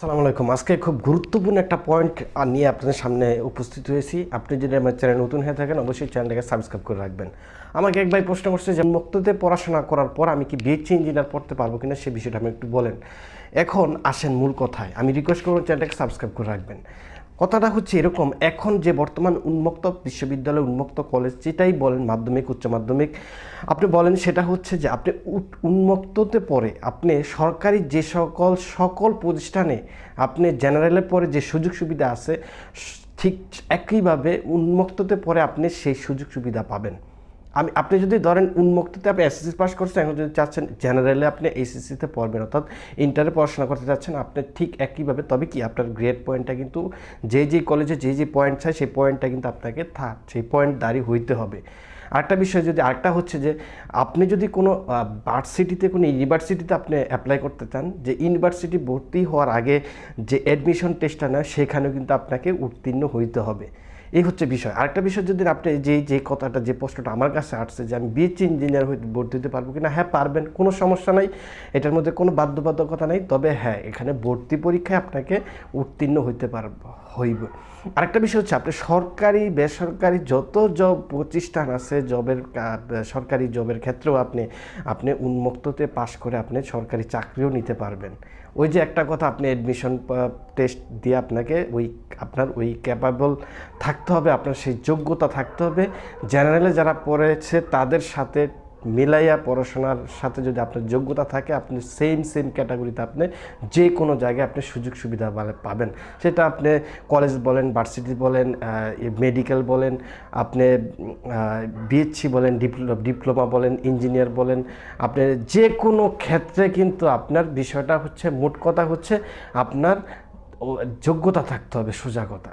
আসসালামু আলাইকুম। আজকে খুব গুরুত্বপূর্ণ একটা পয়েন্ট নিয়ে আপনাদের সামনে উপস্থিত হয়েছি। আপনি যদি আমার চ্যানেল নতুন হয়ে থাকেন, অবশ্যই চ্যানেলটাকে সাবস্ক্রাইব করে রাখবেন। আমাকে এক ভাই প্রশ্ন করছে যে, মুক্ততে পড়াশোনা করার পর আমি কি বিএসসি ইঞ্জিনিয়ার পড়তে পারব কিনা, সে বিষয়টা আমি একটু বলেন। এখন আসেন মূল কথায়। আমি রিকোয়েস্ট করব চ্যানেলটাকে সাবস্ক্রাইব করে রাখবেন। কথাটা হচ্ছে এরকম, এখন যে বর্তমান উন্মুক্ত বিশ্ববিদ্যালয়, উন্মুক্ত কলেজ, যেটাই বলেন মাধ্যমিক, উচ্চ মাধ্যমিক, আপনি বলেন সেটা হচ্ছে যে আপনি উন্মুক্ততে পরে আপনি সরকারি যে সকল সকল প্রতিষ্ঠানে আপনি জেনারেলের পরে যে সুযোগ সুবিধা আছে, ঠিক একইভাবে উন্মুক্ততে পরে আপনি সেই সুযোগ সুবিধা পাবেন। আমি, আপনি যদি ধরেন উন্মুক্ততে আপনি এসএসসি পাস করছেন, এখন যদি চাচ্ছেন জেনারেলে আপনি এসএসসিতে পড়বেন, অর্থাৎ ইন্টারে পড়াশোনা করতে চাচ্ছেন, আপনি ঠিক একইভাবে, তবে কি আপনার গ্রেড পয়েন্টটা কিন্তু যে যে কলেজে যে যে পয়েন্ট চায়, সেই পয়েন্টটা কিন্তু আপনাকে থাক সেই পয়েন্ট দাঁড়ি হইতে হবে। আরেকটা বিষয় যদি, আরেকটা হচ্ছে যে, আপনি যদি কোনো ভার্সিটিতে কোনো ইউনিভার্সিটিতে আপনি অ্যাপ্লাই করতে চান, যে ইউনিভার্সিটি ভর্তি হওয়ার আগে যে অ্যাডমিশন টেস্টটা নেয়, সেখানেও কিন্তু আপনাকে উত্তীর্ণ হইতে হবে। এই হচ্ছে বিষয়। আরেকটা বিষয় যদি আপনি যে যে কথাটা, যে প্রশ্নটা আমার কাছে আসছে যে আমি বিএসসি ইঞ্জিনিয়ার হয়ে ভর্তি হতে পারব কিনা হ্যাঁ পারবেন, কোনো সমস্যা নাই। এটার মধ্যে কোনো বাধ্যবাধকতা নাই। তবে হ্যাঁ এখানে ভর্তি পরীক্ষায় আপনাকে উত্তীর্ণ হইতে পারব হইব। আরেকটা বিষয় হচ্ছে আপনি সরকারি, বেসরকারি যত জব প্রতিষ্ঠান আছে জবের সরকারি জবের ক্ষেত্রেও আপনি আপনি উন্মুক্ততে পাশ করে আপনি সরকারি চাকরিও নিতে পারবেন। ওই যে একটা কথা, আপনি অ্যাডমিশন টেস্ট দিয়ে আপনাকে ওই, আপনার ওই ক্যাপাবল থাকতে হবে, আপনার সেই যোগ্যতা থাকতে হবে। জেনারেলে যারা পড়েছে তাদের সাথে মিলাইয়া পড়াশোনার সাথে যদি আপনার যোগ্যতা থাকে, আপনি সেম সেম ক্যাটাগরিতে আপনি যে কোনো জায়গায় আপনি সুযোগ সুবিধা পাবেন। সেটা আপনি কলেজ বলেন ভার্সিটি বলেন মেডিকেল বলেন, আপনি বিএসসি বলেন ডিপ্লোমা বলেন ইঞ্জিনিয়ার বলেন, আপনি যে কোনো ক্ষেত্রে কিন্তু আপনার বিষয়টা হচ্ছে, মোট কথা হচ্ছে আপনার যোগ্যতা থাকতে হবে সোজা কথা